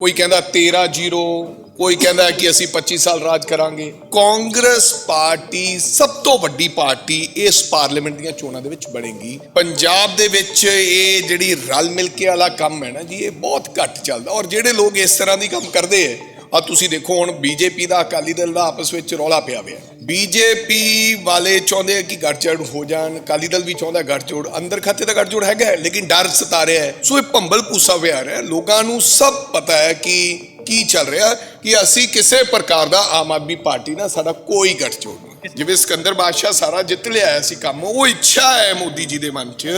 ਕੋਈ ਕਹਿੰਦਾ 13 0 ਕੋਈ ਕਹਿੰਦਾ ਕਿ ਅਸੀਂ 25 ਸਾਲ ਰਾਜ ਕਰਾਂਗੇ। ਕਾਂਗਰਸ ਪਾਰਟੀ ਸਭ ਤੋਂ ਵੱਡੀ ਪਾਰਟੀ ਇਸ ਪਾਰਲੀਮੈਂਟ ਦੀਆਂ ਚੋਣਾਂ ਦੇ ਵਿੱਚ ਬਣੇਗੀ। ਪੰਜਾਬ ਦੇ ਵਿੱਚ ਇਹ ਜਿਹੜੀ ਰਲ ਮਿਲ ਕੇ ਵਾਲਾ ਕੰਮ ਹੈ ਨਾ ਜੀ, ਇਹ ਬਹੁਤ ਘੱਟ ਚੱਲਦਾ। ਔਰ ਜਿਹੜੇ ਲੋਕ ਇਸ ਤਰ੍ਹਾਂ ਦੀ ਕੰਮ ਕਰਦੇ ਹੈ ਆ ਤੁਸੀਂ ਦੇਖੋ ਹੁਣ ਬੀਜੇਪੀ ਦਾ ਅਕਾਲੀ ਦਲ ਦਾ ਆਪਸ ਵਿੱਚ ਰੌਲਾ ਪਿਆ ਹੋਇਆ। ਬੀਜੇਪੀ ਵਾਲੇ ਚਾਹੁੰਦੇ ਆ ਕਿ ਗੱਠਜੋੜ ਹੋ ਜਾਣ, ਅਕਾਲੀ ਦਲ ਵੀ ਚਾਹੁੰਦਾ ਗੱਠਜੋੜ। ਅੰਦਰ ਖਾਤੇ ਦਾ ਗੱਠਜੋੜ ਹੈਗਾ ਲੇਕਿਨ ਡਰ ਸਤਾ ਰਿਹਾ ਹੈ। ਸੋ ਇਹ ਭੰਬਲ ਪੂਸਾ ਵਿਹਾਰ ਰਿਹਾ ਲੋਕਾਂ ਨੂੰ ਸਭ ਪਤਾ ਹੈ ਕਿ ਕੀ ਚੱਲ ਰਿਹਾ ਕਿ ਅਸੀਂ ਕਿਸੇ ਪ੍ਰਕਾਰ ਦਾ ਆਮ ਆਦਮੀ ਪਾਰਟੀ ਨਾਲ ਸਾਡਾ ਕੋਈ ਗੱਠਜੋੜ ਨਹੀਂ। ਜਿਵੇਂ ਸਿਕੰਦਰ ਬਾਦਸ਼ਾਹ ਸਾਰਾ ਜਿੱਤ ਲਿਆ ਸੀ ਕੰਮ, ਉਹ ਇੱਛਾ ਹੈ ਮੋਦੀ ਜੀ ਦੇ ਮਨ 'ਚ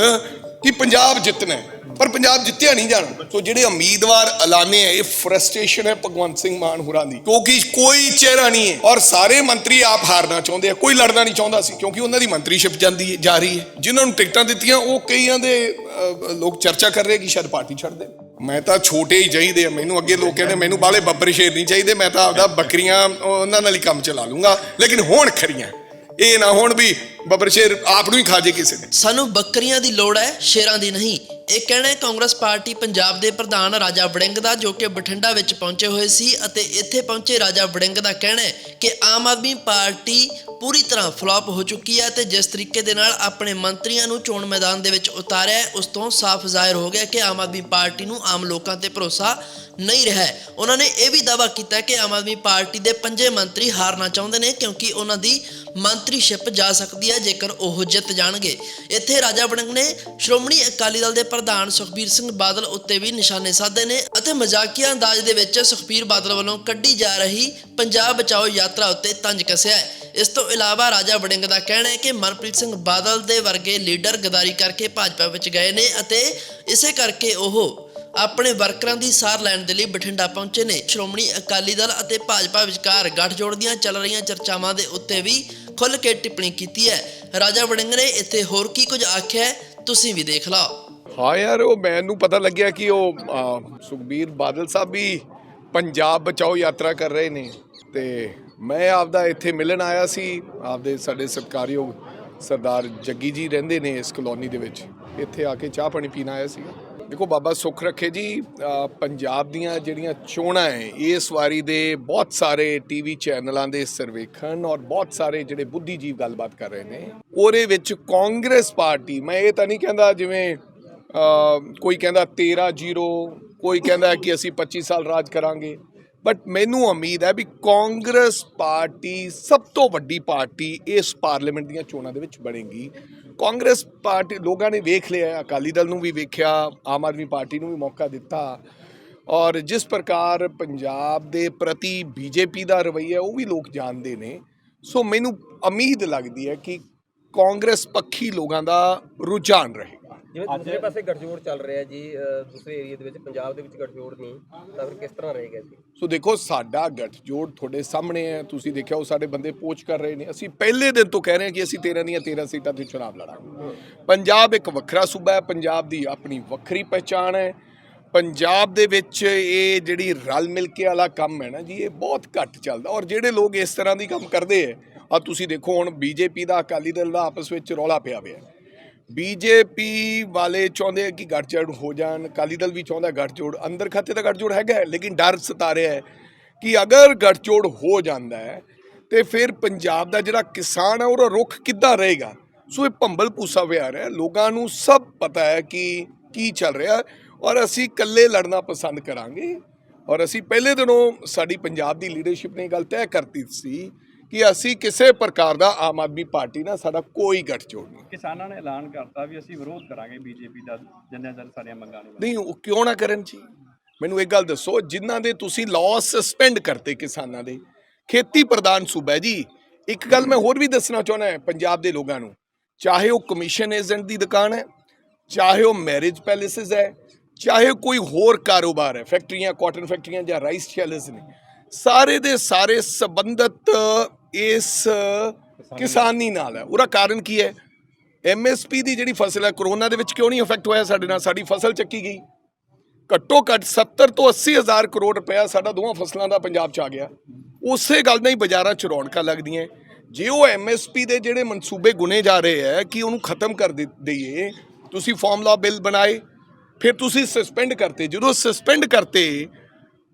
ਕਿ ਪੰਜਾਬ ਜਿੱਤਣਾ ਹੈ। ਪਰ ਪੰਜਾਬ ਜਿੱਤਿਆ ਨਹੀਂ ਜਾਣਾ। ਸੋ ਜਿਹੜੇ ਉਮੀਦਵਾਰ ਐਲਾਨੇ ਹੈ ਇਹ ਫਰਸਟ੍ਰੇਸ਼ਨ ਹੈ ਭਗਵੰਤ ਸਿੰਘ ਮਾਨ ਹੋਰਾਂ ਦੀ। ਕਿਉਂਕਿ ਕੋਈ ਚਿਹਰਾ ਨਹੀਂ ਹੈ ਔਰ ਸਾਰੇ ਮੰਤਰੀ ਆਪ ਹਾਰਨਾ ਚਾਹੁੰਦੇ ਆ। ਕੋਈ ਲੜਨਾ ਨਹੀਂ ਚਾਹੁੰਦਾ ਸੀ, ਕਿਉਂਕਿ ਉਹਨਾਂ ਦੀ ਮੰਤਰੀਸ਼ਿਪ ਜਾਂਦੀ ਹੈ, ਜਾ ਰਹੀ ਹੈ। ਜਿਨ੍ਹਾਂ ਨੂੰ ਟਿਕਟਾਂ ਦਿੱਤੀਆਂ, ਉਹ ਕਈਆਂ ਦੇ ਲੋਕ ਚਰਚਾ ਕਰ ਰਹੇ ਕਿ ਸ਼ਾਇਦ ਪਾਰਟੀ ਛੱਡ ਦੇ ਮੈਂ ਤਾਂ ਛੋਟੇ ਹੀ ਚਾਹੀਦੇ ਆ। ਮੈਨੂੰ ਅੱਗੇ ਲੋਕ ਕਹਿੰਦੇ, ਮੈਨੂੰ ਬਾਲੇ ਬੱਬਰ ਸ਼ੇਰ ਨਹੀਂ ਚਾਹੀਦੇ, ਮੈਂ ਤਾਂ ਆਪਦਾ ਬੱਕਰੀਆਂ ਉਹਨਾਂ ਨਾਲ ਹੀ ਕੰਮ ਚਲਾ ਲੂੰਗਾ। ਲੇਕਿਨ ਹੁਣ ਖਰੀਆਂ ਇਹ ਨਾ ਹੁਣ ਵੀ ਬੱਬਰ ਸ਼ੇਰ ਆਪ ਨੂੰ ਹੀ ਖਾ ਜੇ ਕਿਸੇ ਨੇ। ਸਾਨੂੰ ਬੱਕਰੀਆਂ ਦੀ ਲੋੜ ਹੈ, ਸ਼ੇਰਾਂ ਦੀ ਨਹੀਂ। ਇਹ ਕਹਿਣਾ ਹੈ ਕਾਂਗਰਸ ਪਾਰਟੀ ਪੰਜਾਬ ਦੇ ਪ੍ਰਧਾਨ ਰਾਜਾ ਵੜਿੰਗ ਦਾ, ਜੋ ਕਿ ਬਠਿੰਡਾ ਵਿੱਚ ਪਹੁੰਚੇ ਹੋਏ ਸੀ ਅਤੇ ਇੱਥੇ ਪਹੁੰਚੇ ਰਾਜਾ ਵੜਿੰਗ ਦਾ ਕਹਿਣਾ ਹੈ ਕਿ ਆਮ ਆਦਮੀ ਪਾਰਟੀ ਪੂਰੀ ਤਰ੍ਹਾਂ ਫਲਾਪ ਹੋ ਚੁੱਕੀ ਹੈ ਤੇ ਜਿਸ ਤਰੀਕੇ ਦੇ ਨਾਲ ਆਪਣੇ ਮੰਤਰੀਆਂ ਨੂੰ ਚੋਣ ਮੈਦਾਨ ਦੇ ਵਿੱਚ ਉਤਾਰਿਆ ਉਸ ਤੋਂ ਸਾਫ਼ ਜ਼ਾਹਿਰ ਹੋ ਗਿਆ ਕਿ ਆਮ ਆਦਮੀ ਪਾਰਟੀ ਨੂੰ ਆਮ ਲੋਕਾਂ ਤੇ ਭਰੋਸਾ ਨਹੀਂ ਰਿਹਾ ਉਹਨਾਂ ਨੇ ਇਹ ਵੀ ਦਾਅਵਾ ਕੀਤਾ ਕਿ ਆਮ ਆਦਮੀ ਪਾਰਟੀ ਦੇ ਪੰਜੇ ਮੰਤਰੀ ਹਾਰਨਾ ਚਾਹੁੰਦੇ ਨੇ ਕਿਉਂਕਿ ਉਹਨਾਂ ਦੀ ਮੰਤਰੀਸ਼ਿਪ ਜਾ ਸਕਦੀ ਹੈ, ਜੇਕਰ ਉਹ ਜਿੱਤ ਜਾਣਗੇ। ਇੱਥੇ ਰਾਜਾ ਵੜਿੰਗ ਨੇ ਸ਼੍ਰੋਮਣੀ ਅਕਾਲੀ ਦਲ ਦੇ ਪ੍ਰਧਾਨ ਸੁਖਬੀਰ ਸਿੰਘ ਬਾਦਲ ਉੱਤੇ ਵੀ ਨਿਸ਼ਾਨੇ ਸਾਧੇ ਨੇ ਅਤੇ ਮਜ਼ਾਕੀਆ ਅੰਦਾਜ਼ ਦੇ ਵਿੱਚ ਸੁਖਬੀਰ ਬਾਦਲ ਵੱਲੋਂ ਕੱਢੀ ਜਾ ਰਹੀ ਪੰਜਾਬ ਬਚਾਓ ਯਾਤਰਾ ਉੱਤੇ ਤੰਜ ਕੱਸਿਆ ਹੈ। ਇਸ ਤੋਂ ਇਲਾਵਾ ਰਾਜਾ ਵੜਿੰਗ ਦਾ ਕਹਿਣਾ ਹੈ ਕਿ ਮਨਪ੍ਰੀਤ ਸਿੰਘ ਬਾਦਲ ਦੇ ਵਰਗੇ ਲੀਡਰ ਗਦਾਰੀ ਕਰਕੇ ਭਾਜਪਾ ਵਿੱਚ ਗਏ ਨੇ ਅਤੇ ਇਸੇ ਕਰਕੇ ਉਹ ਆਪਣੇ ਵਰਕਰਾਂ ਦੀ ਸਾਰ ਲੈਣ ਦੇ ਲਈ ਬਠਿੰਡਾ ਪਹੁੰਚੇ ਨੇ। ਸ਼੍ਰੋਮਣੀ ਅਕਾਲੀ ਦਲ ਅਤੇ ਭਾਜਪਾ ਵਿਚਕਾਰ ਗੱਠਜੋੜ ਦੀਆਂ ਚੱਲ ਰਹੀਆਂ ਚਰਚਾਵਾਂ ਦੇ ਉੱਤੇ ਵੀ ਖੁੱਲ੍ਹ ਕੇ ਟਿੱਪਣੀ ਕੀਤੀ ਹੈ। ਰਾਜਾ ਵੜਿੰਗ ਨੇ ਇੱਥੇ ਹੋਰ ਕੀ ਕੁਝ ਆਖਿਆ ਹੈ, ਤੁਸੀਂ ਵੀ ਦੇਖ ਲਓ। ਹਾਂ ਯਾਰ ਉਹ ਮੈਨੂੰ ਪਤਾ ਲੱਗਿਆ ਕਿ ਉਹ ਸੁਖਬੀਰ ਬਾਦਲ ਸਾਹਿਬ ਵੀ ਪੰਜਾਬ ਬਚਾਓ ਯਾਤਰਾ ਕਰ ਰਹੇ ਨੇ ਤੇ ਮੈਂ ਆਪਦਾ ਇੱਥੇ ਮਿਲਣ ਆਇਆ ਸੀ। ਆਪਦੇ ਸਾਡੇ ਸਤਿਕਾਰਯੋਗ ਸਰਦਾਰ ਜੱਗੀ ਜੀ ਰਹਿੰਦੇ ਨੇ ਇਸ ਕਲੋਨੀ ਦੇ ਵਿੱਚ। ਇੱਥੇ ਆ ਕੇ ਚਾਹ ਪਾਣੀ ਪੀਣ ਆਇਆ ਸੀ। ਦੇਖੋ ਬਾਬਾ ਸੁੱਖ ਰੱਖੇ ਜੀ ਪੰਜਾਬ ਦੀਆਂ ਜਿਹੜੀਆਂ ਚੋਣਾਂ ਹੈ ਇਸ ਵਾਰੀ ਦੇ ਬਹੁਤ ਸਾਰੇ ਟੀਵੀ ਚੈਨਲਾਂ ਦੇ ਸਰਵੇਖਣ ਔਰ ਬਹੁਤ ਸਾਰੇ ਜਿਹੜੇ ਬੁੱਧੀਜੀਵ ਗੱਲਬਾਤ ਕਰ ਰਹੇ ਨੇ, ਉਹਦੇ ਵਿੱਚ ਕਾਂਗਰਸ ਪਾਰਟੀ, ਮੈਂ ਇਹ ਤਾਂ ਨਹੀਂ ਕਹਿੰਦਾ ਜਿਵੇਂ ਕੋਈ ਕਹਿੰਦਾ 13 0 ਕੋਈ ਕਹਿੰਦਾ ਕਿ ਅਸੀਂ 25 ਸਾਲ ਰਾਜ ਕਰਾਂਗੇ। ਬਟ ਮੈਨੂੰ ਉਮੀਦ ਹੈ ਵੀ ਕਾਂਗਰਸ ਪਾਰਟੀ ਸਭ ਤੋਂ ਵੱਡੀ ਪਾਰਟੀ ਇਸ ਪਾਰਲੀਮੈਂਟ ਦੀਆਂ ਚੋਣਾਂ ਦੇ ਵਿੱਚ ਬਣੇਗੀ। ਕਾਂਗਰਸ ਪਾਰਟੀ ਲੋਕਾਂ ਨੇ ਵੇਖ ਲਿਆ, ਅਕਾਲੀ ਦਲ ਨੂੰ ਵੀ ਵੇਖਿਆ, ਆਮ ਆਦਮੀ ਪਾਰਟੀ ਨੂੰ ਵੀ ਮੌਕਾ ਦਿੱਤਾ। ਔਰ ਜਿਸ ਪ੍ਰਕਾਰ ਪੰਜਾਬ ਦੇ ਪ੍ਰਤੀ ਬੀਜੇਪੀ ਦਾ ਰਵੱਈਆ ਉਹ ਵੀ ਲੋਕ ਜਾਣਦੇ ਨੇ। ਸੋ ਮੈਨੂੰ ਉਮੀਦ ਲੱਗਦੀ ਹੈ ਕਿ ਕਾਂਗਰਸ ਪੱਖੀ ਲੋਕਾਂ ਦਾ ਰੁਝਾਨ ਰਹੇ। ਜਿਵੇਂ ਦੂਸਰੇ ਪਾਸੇ ਗੱਠਜੋੜ ਚੱਲ ਰਿਹਾ ਜੀ ਦੂਸਰੇ ਏਰੀਆ ਦੇ ਵਿੱਚ ਪੰਜਾਬ ਦੇ ਵਿੱਚ ਗੱਠਜੋੜ ਨਹੀਂ ਤਾਂ ਫਿਰ ਕਿਸ ਤਰ੍ਹਾਂ ਰਹੇਗਾ ਜੀ? ਸੋ ਦੇਖੋ ਸਾਡਾ ਗੱਠਜੋੜ ਤੁਹਾਡੇ ਸਾਹਮਣੇ ਹੈ ਤੁਸੀਂ ਦੇਖਿਆ ਉਹ ਸਾਡੇ ਬੰਦੇ ਪੋਚ ਕਰ ਰਹੇ ਨੇ। ਅਸੀਂ ਪਹਿਲੇ ਦਿਨ ਤੋਂ ਕਹਿ ਰਹੇ ਹਾਂ ਕਿ ਅਸੀਂ 13 ਦੀਆਂ 13 ਸੀਟਾਂ ਤੇ ਚੁਣਾਵ ਲੜਾਂਗੇ। ਪੰਜਾਬ ਇੱਕ ਵੱਖਰਾ ਸੂਬਾ ਹੈ ਪੰਜਾਬ ਦੀ ਆਪਣੀ ਵੱਖਰੀ ਪਹਿਚਾਣ ਹੈ। ਪੰਜਾਬ ਦੇ ਵਿੱਚ ਇਹ ਜਿਹੜੀ ਰਲ ਮਿਲ ਕੇ ਵਾਲਾ ਕੰਮ ਹੈ ਨਾ ਜੀ ਇਹ ਬਹੁਤ ਘੱਟ ਚੱਲਦਾ। ਔਰ ਜਿਹੜੇ ਲੋਕ ਇਸ ਤਰ੍ਹਾਂ ਦੀ ਕੰਮ ਕਰਦੇ ਹੈ ਆ ਤੁਸੀਂ ਦੇਖੋ ਹੁਣ ਬੀਜੇਪੀ ਦਾ ਅਕਾਲੀ ਦਲ ਦਾ ਆਪਸ ਵਿੱਚ ਰੌਲਾ ਪਿਆ ਹੋਇਆ ਹੈ। ਬੀਜੇਪੀ ਵਾਲੇ ਚਾਹੁੰਦੇ ਆ ਕਿ ਗੱਠਜੋੜ ਹੋ ਜਾਣ, ਅਕਾਲੀ ਦਲ ਵੀ ਚਾਹੁੰਦਾ ਗੱਠਜੋੜ, ਅੰਦਰ ਖਾਤੇ ਦਾ ਗੱਠਜੋੜ ਹੈਗਾ ਲੇਕਿਨ ਡਰ ਸਤਾ ਰਿਹਾ ਹੈ ਕਿ ਅਗਰ ਗੱਠਜੋੜ ਹੋ ਜਾਂਦਾ ਹੈ, ਤੇ ਫਿਰ ਪੰਜਾਬ ਦਾ ਜਿਹੜਾ ਕਿਸਾਨ ਹੈ ਉਹਦਾ ਰੁਖ ਕਿੱਦਾਂ ਰਹੇਗਾ? ਸੋ ਇਹ ਭੰਬਲ ਪੂਸਾ ਵਿਹਾਰ ਹੈ, ਲੋਕਾਂ ਨੂੰ ਸਭ ਪਤਾ ਹੈ ਕਿ ਕੀ ਚੱਲ ਰਿਹਾ ਔਰ ਅਸੀਂ ਇਕੱਲੇ ਲੜਨਾ ਪਸੰਦ ਕਰਾਂਗੇ ਔਰ ਅਸੀਂ ਪਹਿਲੇ ਦਿਨੋਂ ਸਾਡੀ ਪੰਜਾਬ ਦੀ ਲੀਡਰਸ਼ਿਪ ਨੇ ਗੱਲ ਤੈਅ ਕਰਤੀ ਸੀ ਕਿ ਅਸੀਂ ਕਿਸੇ ਪ੍ਰਕਾਰ ਦਾ ਆਮ ਆਦਮੀ ਪਾਰਟੀ ਨਾਲ ਸਾਡਾ ਕੋਈ ਗੱਠਜੋੜ ਨਹੀਂ। ਕਿਸਾਨਾਂ ਨੇ ਐਲਾਨ ਕਰਤਾ ਵੀ ਅਸੀਂ ਵਿਰੋਧ ਕਰਾਂਗੇ ਬੀਜੇਪੀ ਦਾ ਜਿੰਨੇ ਦਿਨ ਸਾਡੀਆਂ ਮੰਗਾਂ ਨਹੀਂ ਨਹੀਂ ਉਹ ਕਿਉਂ ਨਾ ਕਰਨ ਜੀ? ਮੈਨੂੰ ਇੱਕ ਗੱਲ ਦੱਸੋ ਜਿਨ੍ਹਾਂ ਦੇ ਤੁਸੀਂ ਲਾਅ ਸਸਪੈਂਡ ਕਰਤੇ ਕਿਸਾਨਾਂ ਦੇ ਖੇਤੀ ਪ੍ਰਧਾਨ ਸੂਬਾ ਜੀ। ਇੱਕ ਗੱਲ ਮੈਂ ਹੋਰ ਵੀ ਦੱਸਣਾ ਚਾਹੁੰਦਾ ਹਾਂ ਪੰਜਾਬ ਦੇ ਲੋਕਾਂ ਨੂੰ। ਚਾਹੇ ਉਹ ਕਮਿਸ਼ਨ ਏਜੰਟ ਦੀ ਦੁਕਾਨ ਹੈ ਚਾਹੇ ਉਹ ਮੈਰਿਜ ਪੈਲੇਸਿਸ ਹੈ ਚਾਹੇ ਕੋਈ ਹੋਰ ਕਾਰੋਬਾਰ ਹੈ ਫੈਕਟਰੀਆਂ ਕਾਟਨ ਫੈਕਟਰੀਆਂ ਜਾਂ ਰਾਈਸ ਸ਼ੈਲਰਸ ਨੇ ਸਾਰੇ ਦੇ ਸਾਰੇ ਸੰਬੰਧਤ ਇਸ ਕਿਸਾਨੀ ਨਾਲ ਹੈ। ਉਹਦਾ ਕਾਰਨ ਕੀ ਹੈ? ਐਮਐਸਪੀ ਦੀ ਜਿਹੜੀ ਫਸਲ ਹੈ ਕਰੋਨਾ ਦੇ ਵਿੱਚ ਕਿਉਂ ਨਹੀਂ ਇਫੈਕਟ ਹੋਇਆ ਸਾਡੇ ਨਾਲ? ਸਾਡੀ ਫਸਲ ਚੱਕੀ ਗਈ। ਘੱਟੋ ਘੱਟ 70 ਤੋਂ 80 ਹਜ਼ਾਰ ਕਰੋੜ ਰੁਪਇਆ ਸਾਡਾ ਦੋਵਾਂ ਫਸਲਾਂ ਦਾ ਪੰਜਾਬ 'ਚ ਆ ਗਿਆ। ਉਸੇ ਗੱਲ ਨਾਲ ਹੀ ਬਾਜ਼ਾਰਾਂ 'ਚ ਰੌਣਕਾਂ ਲੱਗਦੀਆਂ। ਜੇ ਉਹ ਐਮਐਸਪੀ ਦੇ ਜਿਹੜੇ ਮਨਸੂਬੇ ਗੁਨੇ ਜਾ ਰਹੇ ਹੈ ਕਿ ਉਹਨੂੰ ਖਤਮ ਕਰ ਦੇ- ਦਈਏ, ਤੁਸੀਂ ਫਾਰਮੂਲਾ ਬਿੱਲ ਬਣਾਏ, ਫਿਰ ਤੁਸੀਂ ਸਸਪੈਂਡ ਕਰਤੇ। ਜਦੋਂ ਸਸਪੈਂਡ ਕਰਤੇ,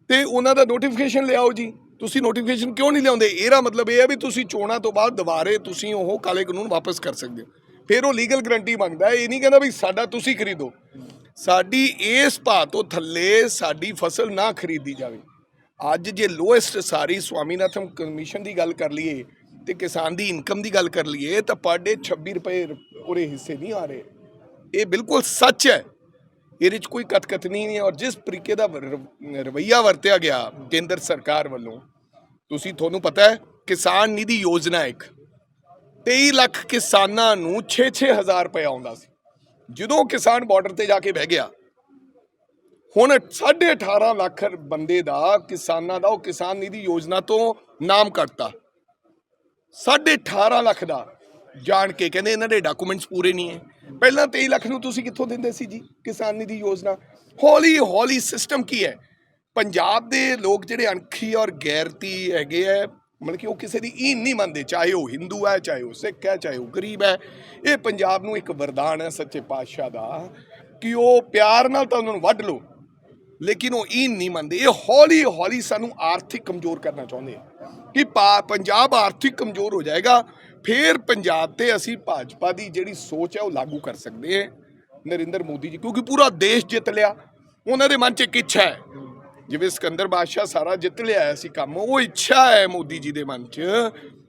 ਤੇ ਉਹਨਾਂ ਦਾ ਨੋਟੀਫਿਕੇਸ਼ਨ ਲਿਆਓ ਜੀ। ਤੁਸੀਂ ਨੋਟੀਫਿਕੇਸ਼ਨ ਕਿਉਂ ਨਹੀਂ ਲਿਆਉਂਦੇ? ਇਹਦਾ ਮਤਲਬ ਇਹ ਹੈ ਵੀ ਤੁਸੀਂ ਚੋਣਾਂ ਤੋਂ ਬਾਅਦ ਦੁਬਾਰੇ ਤੁਸੀਂ ਉਹ ਕਾਲੇ ਕਾਨੂੰਨ ਵਾਪਸ ਕਰ ਸਕਦੇ ਹੋ। ਫਿਰ ਉਹ ਲੀਗਲ ਗਰੰਟੀ ਮੰਗਦਾ ਇਹ ਨਹੀਂ ਕਹਿੰਦਾ ਵੀ ਸਾਡਾ ਤੁਸੀਂ ਖਰੀਦੋ। ਸਾਡੀ ਇਸ ਭਾਅ ਤੋਂ ਥੱਲੇ ਸਾਡੀ ਫਸਲ ਨਾ ਖਰੀਦੀ ਜਾਵੇ। ਅੱਜ ਜੇ ਲੋਐਸਟ ਸਾਰੀ ਸਵਾਮੀਨਾਥਨ ਕਮਿਸ਼ਨ ਦੀ ਗੱਲ ਕਰ ਲਈਏ ਤੇ ਕਿਸਾਨ ਦੀ ਇਨਕਮ ਦੀ ਗੱਲ ਕਰ ਲਈਏ ਤਾਂ ਪਰ ਡੇ 26 ਰੁਪਏ ਉਹਦੇ ਹਿੱਸੇ ਨਹੀਂ ਆ ਰਹੇ। ਇਹ ਬਿਲਕੁਲ ਸੱਚ ਹੈ। ਇਹਦੇ 'ਚ ਕੋਈ ਕਤਕਤਨੀ ਨਹੀਂ ਹੈ ਔਰ ਜਿਸ ਤਰੀਕੇ ਦਾ ਰ- ਰਵੱਈਆ ਵਰਤਿਆ ਗਿਆ ਕੇਂਦਰ ਸਰਕਾਰ ਵੱਲੋਂ, ਤੁਸੀਂ ਤੁਹਾਨੂੰ ਪਤਾ ਹੈ ਕਿਸਾਨ ਨਿਧੀ ਯੋਜਨਾ ਇੱਕ 23 ਲੱਖ ਕਿਸਾਨਾਂ ਨੂੰ 6-6 ਹਜ਼ਾਰ ਰੁਪਏ ਆਉਂਦਾ ਸੀ। ਜਦੋਂ ਕਿਸਾਨ ਬਾਰਡਰ ਤੇ ਜਾ ਕੇ ਬਹਿ ਗਿਆ, ਹੁਣ 18.5 ਲੱਖ ਬੰਦੇ ਦਾ ਕਿਸਾਨਾਂ ਦਾ ਉਹ ਕਿਸਾਨ ਨਿਧੀ ਯੋਜਨਾ ਤੋਂ ਨਾਮ ਕੱਟਤਾ 18.5 ਲੱਖ ਦਾ। ਜਾਣ ਕੇ ਕਹਿੰਦੇ ਇਹਨਾਂ ਦੇ ਡਾਕੂਮੈਂਟਸ ਪੂਰੇ ਨਹੀਂ ਹੈ। ਪਹਿਲਾਂ 23 ਲੱਖ ਨੂੰ ਤੁਸੀਂ ਕਿੱਥੋਂ ਦਿੰਦੇ ਸੀ ਜੀ ਕਿਸਾਨ ਨਿਧੀ ਯੋਜਨਾ? ਹੌਲੀ ਹੌਲੀ ਸਿਸਟਮ ਕੀ ਹੈ? ਪੰਜਾਬ ਦੇ ਲੋਕ ਜਿਹੜੇ ਅਣਖੀ ਔਰ ਗੈਰਤੀ ਹੈਗੇ ਹੈ, ਮਤਲਬ ਕਿ ਉਹ ਕਿਸੇ ਦੀ ਈਨ ਨਹੀਂ ਮੰਨਦੇ, ਚਾਹੇ ਉਹ ਹਿੰਦੂ ਹੈ, ਚਾਹੇ ਉਹ ਸਿੱਖ ਹੈ, ਚਾਹੇ ਉਹ ਗਰੀਬ ਹੈ। ਇਹ ਪੰਜਾਬ ਨੂੰ ਇੱਕ ਵਰਦਾਨ ਹੈ ਸੱਚੇ ਪਾਤਸ਼ਾਹ ਦਾ ਕਿ ਉਹ ਪਿਆਰ ਨਾਲ ਤਾਂ ਉਹਨਾਂ ਨੂੰ ਵੱਢ ਲਓ, ਲੇਕਿਨ ਉਹ ਈਨ ਨਹੀਂ ਮੰਨਦੇ। ਇਹ ਹੌਲੀ ਹੌਲੀ ਸਾਨੂੰ ਆਰਥਿਕ ਕਮਜ਼ੋਰ ਕਰਨਾ ਚਾਹੁੰਦੇ ਆ ਕਿ ਪਾ- ਪੰਜਾਬ ਆਰਥਿਕ ਕਮਜ਼ੋਰ ਹੋ ਜਾਏਗਾ। ਫਿਰ ਪੰਜਾਬ ਤੇ ਅਸੀਂ ਭਾਜਪਾ ਦੀ ਜਿਹੜੀ ਸੋਚ ਹੈ ਉਹ ਲਾਗੂ ਕਰ ਸਕਦੇ ਹਾਂ ਨਰਿੰਦਰ ਮੋਦੀ ਜੀ, ਕਿਉਂਕਿ ਪੂਰਾ ਦੇਸ਼ ਜਿੱਤ ਲਿਆ। ਉਹਨਾਂ ਦੇ ਮਨ 'ਚ ਇੱਕ ਇੱਛਾ ਹੈ। ਜਿਵੇਂ ਸਿਕੰਦਰ ਬਾਦਸ਼ਾਹ ਸਾਰਾ ਜਿੱਤ ਲਿਆ ਸੀ ਕੰਮ, ਉਹ ਇੱਛਾ ਹੈ ਮੋਦੀ ਜੀ ਦੇ ਮਨ 'ਚ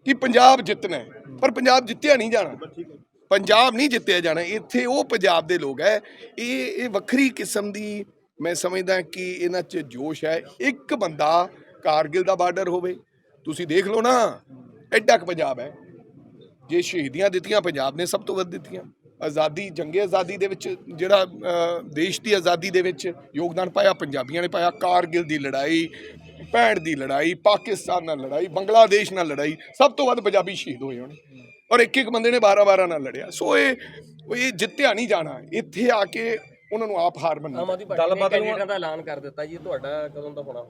ਕਿ ਪੰਜਾਬ ਜਿੱਤਣਾ ਪਰ ਪੰਜਾਬ ਜਿੱਤਿਆ ਨਹੀਂ ਜਾਣਾ। ਪੰਜਾਬ ਨਹੀਂ ਜਿੱਤਿਆ ਜਾਣਾ। ਇੱਥੇ ਉਹ ਪੰਜਾਬ ਦੇ ਲੋਕ ਹੈ। ਇਹ ਇਹ ਵੱਖਰੀ ਕਿਸਮ ਦੀ ਮੈਂ ਸਮਝਦਾ ਕਿ ਇਹਨਾਂ 'ਚ ਜੋਸ਼ ਹੈ। ਇੱਕ ਬੰਦਾ ਕਾਰਗਿਲ ਦਾ ਬਾਰਡਰ ਹੋਵੇ। ਤੁਸੀਂ ਦੇਖ ਲਓ ਨਾ, ਐਡਾ ਕੁ ਪੰਜਾਬ ਹੈ। ਜੇ ਸ਼ਹੀਦੀਆਂ ਦਿੱਤੀਆਂ ਪੰਜਾਬ ਨੇ ਸਭ ਤੋਂ ਵੱਧ ਦਿੱਤੀਆਂ। ਆਜ਼ਾਦੀ ਜੰਗੇ ਆਜ਼ਾਦੀ ਦੇ ਵਿੱਚ ਜਿਹੜਾ ਦੇਸ਼ ਦੀ ਆਜ਼ਾਦੀ ਦੇ ਵਿੱਚ ਯੋਗਦਾਨ ਪਾਇਆ ਪੰਜਾਬੀਆਂ ਨੇ ਪਾਇਆ ਕਾਰਗਿਲ ਦੀ ਲੜਾਈ ਪੈਂਹਠ ਦੀ ਲੜਾਈ ਪਾਕਿਸਤਾਨ ਨਾਲ ਲੜਾਈ ਬੰਗਲਾਦੇਸ਼ ਨਾਲ ਲੜਾਈ ਸਭ ਤੋਂ ਵੱਧ ਪੰਜਾਬੀ ਸ਼ਹੀਦ ਹੋਏ ਹੋਣੇ। ਔਰ ਇੱਕ ਇੱਕ ਬੰਦੇ ਨੇ 12 12 ਨਾਲ ਲੜਿਆ। ਸੋ ਇਹ ਇਹ ਜਿੱਤਿਆ ਨਹੀਂ ਜਾਣਾ। ਇੱਥੇ ਆ ਕੇ ਉਹਨਾਂ ਨੂੰ ਆਪ ਹਾਰ ਮੰਨਣੀ। ਕੈਂਡੀਡੇਟਾਂ ਦਾ ਐਲਾਨ ਕਰ ਦਿੱਤਾ ਜੀ। ਤੁਹਾਡਾ ਕਦੋਂ ਦਾ ਹੋਣਾ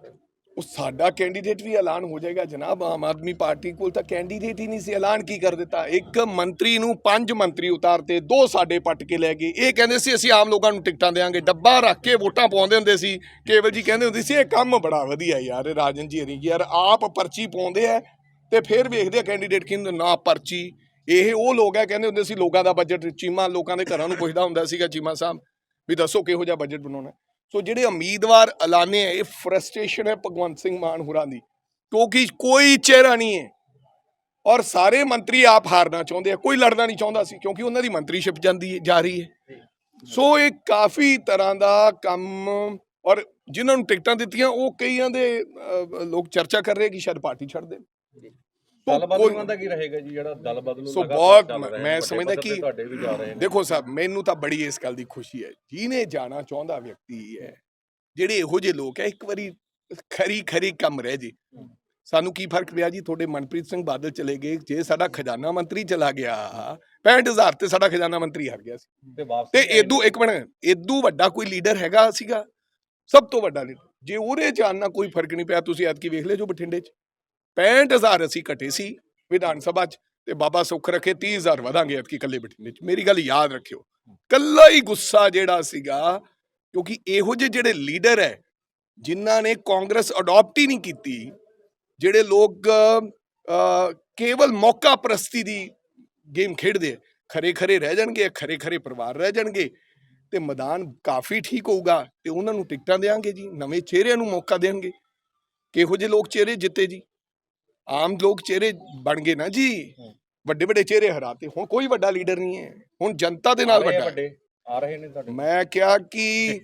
ਉਹ ਸਾਡਾ ਕੈਂਡੀਡੇਟ ਵੀ ਐਲਾਨ ਹੋ ਜਾਏਗਾ। ਜਨਾਬ, ਆਮ ਆਦਮੀ ਪਾਰਟੀ ਕੋਲ ਤਾਂ ਕੈਂਡੀਡੇਟ ਹੀ ਨਹੀਂ ਸੀ। ਐਲਾਨ ਕੀ ਕਰ ਦਿੱਤਾ? ਇੱਕ ਮੰਤਰੀ ਨੂੰ ਪੰਜ ਮੰਤਰੀ ਉਤਾਰਤੇ, ਦੋ ਸਾਡੇ ਪੱਟ ਕੇ ਲੈ ਗਏ। ਇਹ ਕਹਿੰਦੇ ਸੀ, ਅਸੀਂ ਆਮ ਲੋਕਾਂ ਨੂੰ ਟਿਕਟਾਂ ਦੇਵਾਂਗੇ। ਡੱਬਾ ਰੱਖ ਕੇ ਵੋਟਾਂ ਪਾਉਂਦੇ ਹੁੰਦੇ ਸੀ। ਕੇਵਲ ਜੀ ਕਹਿੰਦੇ ਹੁੰਦੇ ਸੀ, ਇਹ ਕੰਮ ਬੜਾ ਵਧੀਆ ਯਾਰ ਰਾਜਨ ਜੀ ਹਰੀ ਯਾਰ, ਆਪ ਪਰਚੀ ਪਾਉਂਦੇ ਆ ਤੇ ਫਿਰ ਵੇਖਦੇ ਆ ਕੈਂਡੀਡੇਟ ਕਿਹਨੂੰ ਨਾ ਪਰਚੀ। ਇਹ ਉਹ ਲੋਕ ਆ, ਕਹਿੰਦੇ ਹੁੰਦੇ ਸੀ, ਲੋਕਾਂ ਦਾ ਬਜਟ ਚੀਮਾ, ਲੋਕਾਂ ਦੇ ਘਰਾਂ ਨੂੰ ਪੁੱਛਦਾ ਹੁੰਦਾ ਸੀਗਾ ਚੀਮਾ ਸਾਹਿਬ, ਵੀ ਦੱਸੋ ਕਿਹੋ ਜਿਹਾ ਬਜਟ ਬਣਾਉਣਾ ਸੋ ਜਿਹੜੇ ਉਮੀਦਵਾਰ ਐਲਾਨੇ ਹੈ ਇਹ ਫਰਸਟ੍ਰੇਸ਼ਨ ਹੈ ਭਗਵੰਤ ਸਿੰਘ ਮਾਨ ਹੁਰਾਂ ਦੀ, ਕਿਉਂਕਿ ਕੋਈ ਚਿਹਰਾ ਨਹੀਂ ਹੈ। ਔਰ ਸਾਰੇ ਮੰਤਰੀ ਆਪ ਹਾਰਨਾ ਚਾਹੁੰਦੇ ਆ, ਕੋਈ ਲੜਨਾ ਨਹੀਂ ਚਾਹੁੰਦਾ ਸੀ, ਕਿਉਂਕਿ ਉਹਨਾਂ ਦੀ ਮੰਤਰੀਸ਼ਿਪ ਜਾਂਦੀ ਹੈ, ਜਾ ਰਹੀ ਹੈ। ਸੋ ਇਹ ਕਾਫੀ ਤਰ੍ਹਾਂ ਦਾ ਕੰਮ, ਔਰ ਜਿਨ੍ਹਾਂ ਨੂੰ ਟਿਕਟਾਂ ਦਿੱਤੀਆਂ, ਉਹ ਕਈਆਂ ਦੇ ਲੋਕ ਚਰਚਾ ਕਰ ਰਹੇ ਕਿ ਸ਼ਾਇਦ ਪਾਰਟੀ ਛੱਡ ਦੇਣ। ਸੋ ਦਲ ਕੋਈ- ਬਦਲੂਆਂ ਦਾ ਕੀ ਰਹੇਗਾ ਜੀ ਜਿਹੜਾ ਦਲ ਬਦਲੂ ਸੋ ਬਹੁਤ ਮੈਂ ਸਮਝਦਾ ਕਿ ਦੇਖੋ ਸਾਹਿਬ ਮੈਨੂੰ ਤਾਂ ਬੜੀ ਇਸ ਗੱਲ ਦੀ ਖੁਸ਼ੀ ਹੈ ਜਿਹਨੇ ਜਾਣਾ ਚਾਹੁੰਦਾ ਵਿਅਕਤੀ ਹੈ ਜਿਹੜੇ ਇਹੋ ਜਿਹੇ ਲੋਕ ਹੈ ਇੱਕ ਵਾਰੀ ਖਰੀ ਖਰੀ ਕੰਮ ਰਹਿ ਜੇ। ਸਾਨੂੰ ਕੀ ਫ਼ਰਕ ਪਿਆ ਜੀ? ਤੁਹਾਡੇ ਮਨਪ੍ਰੀਤ ਸਿੰਘ ਬਾਦਲ ਚਲੇ ਗਏ ਜੇ ਸਾਡਾ ਖਜ਼ਾਨਾ ਮੰਤਰੀ ਚਲਾ ਗਿਆ 65000 ਤੇ ਸਾਡਾ ਖਜ਼ਾਨਾ ਮੰਤਰੀ ਹਾਰ ਗਿਆ ਸੀ। ਤੇ ਵਾਪਸ ਤੇ ਇਦੂ ਇੱਕ ਮਿੰਟ ਇਦੂ ਵੱਡਾ ਕੋਈ ਲੀਡਰ ਹੈਗਾ ਸੀਗਾ? ਸਭ ਤੋਂ ਵੱਡਾ ਲੀਡਰ। ਜੇ ਉਹਦੇ ਜਾਣ ਨਾਲ ਕੋਈ ਫ਼ਰਕ ਨਹੀਂ ਪਿਆ ਤੁਸੀਂ ਐਤਕੀ ਵੇਖ ਲਿਓ ਜੋ ਬਠਿੰਡੇ 'ਚ। 65000 ਅਸੀਂ ਘਟੇ ਸੀ ਵਿਧਾਨ ਸਭਾ 'ਚ ਤੇ ਬਾਬਾ ਸੁੱਖ ਰੱਖੇ 30000 ਵਧਾਂਗੇ ਐਤਕੀ ਕੱਲੇ ਬਠਿੰਡੇ 'ਚ। ਮੇਰੀ ਗੱਲ ਯਾਦ ਰੱਖਿਓ ਕੱਲਾ ਹੀ ਗੁੱਸਾ ਜਿਹੜਾ ਸੀਗਾ, ਕਿਉਂਕਿ ਇਹੋ ਜਿਹੇ ਜਿਹੜੇ ਲੀਡਰ ਹੈ ਜਿਨ੍ਹਾਂ ਨੇ ਕਾਂਗਰਸ ਅਡਾਪਟ ਹੀ ਨਹੀਂ ਕੀਤੀ, ਜਿਹੜੇ ਲੋਕ ਕੇਵਲ ਮੌਕਾ ਪ੍ਰਸਤੀ ਦੀ ਗੇਮ ਖੇਡਦੇ ਆ ਖਰੇ ਖਰੇ ਰਹਿ ਜਾਣਗੇ ਖਰੇ ਖਰੇ ਪਰਿਵਾਰ ਰਹਿ ਜਾਣਗੇ, ਤੇ ਮੈਦਾਨ ਕਾਫੀ ਠੀਕ ਹੋਊਗਾ, ਤੇ ਉਹਨਾਂ ਨੂੰ ਟਿਕਟਾਂ ਦੇਾਂਗੇ ਜੀ, ਨਵੇਂ ਚਿਹਰਿਆਂ ਨੂੰ ਮੌਕਾ ਦੇਣਗੇ। ਕਿਹੋ ਜਿਹੇ ਲੋਕ ਚਿਹਰੇ ਜਿੱਤੇ ਜੀ? ਆਮ ਲੋਕ ਚਿਹਰੇ ਬਣ ਗਏ ਨਾ ਜੀ। ਵੱਡੇ ਵੱਡੇ ਚਿਹਰੇ ਹਰਾਤੇ ਹੁਣ ਕੋਈ ਵੱਡਾ ਲੀਡਰ ਨਹੀਂ ਹੈ। ਹੁਣ ਜਨਤਾ ਦੇ ਨਾਲ ਵੱਡਾ ਆ ਰਹੇ ਨੇ ਤੁਹਾਡੇ। ਮੈਂ ਕਿਹਾ ਕਿ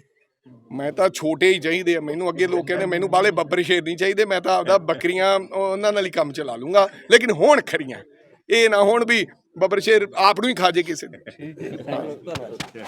ਮੈਂ ਤਾਂ ਛੋਟੇ ਹੀ ਚਾਹੀਦੇ ਆ। ਮੈਨੂੰ ਅੱਗੇ ਲੋਕ ਕਹਿੰਦੇ ਮੈਨੂੰ ਬਾਲੇ ਬੱਬਰ ਸ਼ੇਰ ਨਹੀਂ ਚਾਹੀਦੇ। ਮੈਂ ਤਾਂ ਆਪਦਾ ਬੱਕਰੀਆਂ ਉਹਨਾਂ ਨਾਲ ਹੀ ਕੰਮ ਚਲਾ ਲੂੰਗਾ। ਲੇਕਿਨ ਹੁਣ ਖਰੀਆਂ ਇਹ ਨਾ ਹੁਣ ਵੀ ਬੱਬਰ ਸ਼ੇਰ ਆਪ ਨੂੰ ਹੀ ਖਾ ਜੇ ਕਿਸੇ ਨੇ। ਧੰਨਵਾਦ।